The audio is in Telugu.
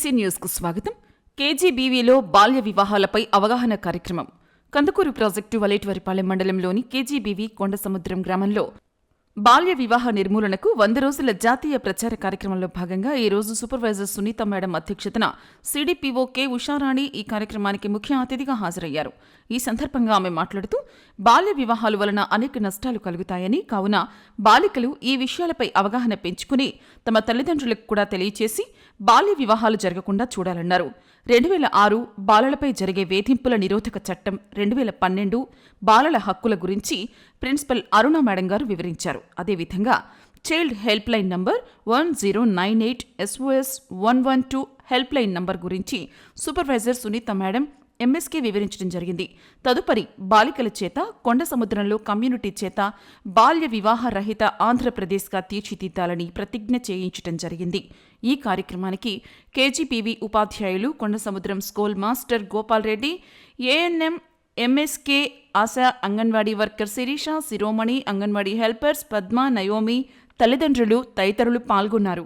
తులసి న్యూస్కు స్వాగతం. కేజీబీవీలో బాల్య వివాహాలపై అవగాహన కార్యక్రమం. కందుకూరు ప్రాజెక్టు వలేటివారిపాలెం మండలంలోని కేజీబీవీ కొండసముద్రం గ్రామంలో బాల్య వివాహ నిర్మూలనకు వంద రోజుల జాతీయ ప్రచార కార్యక్రమంలో భాగంగా ఈ రోజు సూపర్వైజర్ సునీత మేడం అధ్యక్షతన సిడిపిఓ కె ఉషారాణి ఈ కార్యక్రమానికి ముఖ్య అతిథిగా హాజరయ్యారు. ఈ సందర్భంగా ఆమె మాట్లాడుతూ బాల్య వివాహాల వలన అనేక నష్టాలు కలుగుతాయని కావున బాలికలు ఈ విషయాలపై అవగాహన పెంచుకుని తమ తల్లిదండ్రులకు కూడా తెలియచేసి బాల్య వివాహాలు జరగకుండా చూడాలన్నారు. రెండు వేల ఆరు బాలలపై జరిగే వేధింపుల నిరోధక చట్టం రెండు వేల పన్నెండు బాలల హక్కుల గురించి ప్రిన్సిపల్ అరుణ మేడం గారు వివరించారు. అదేవిధంగా child help line number one zero nine eight SOS one one two help line number గురించి సూపర్వైజర్ సునీత మేడం ఎంఎస్కే వివరించడం జరిగింది. తదుపరి బాలికల చేత కొండ సముద్రంలో కమ్యూనిటీ చేత బాల్య వివాహ రహిత ఆంధ్రప్రదేశ్గా తీర్చిదిద్దాలని ప్రతిజ్ఞ చేయించడం జరిగింది. ఈ కార్యక్రమానికి కేజీపీవీ ఉపాధ్యాయులు Konda Samudram school master Gopal Reddy ANM MSK ASHA anganwadi worker Sirisha Siromani anganwadi helpers Padma Naomi తల్లిదండ్రులు తదితరులు పాల్గొన్నారు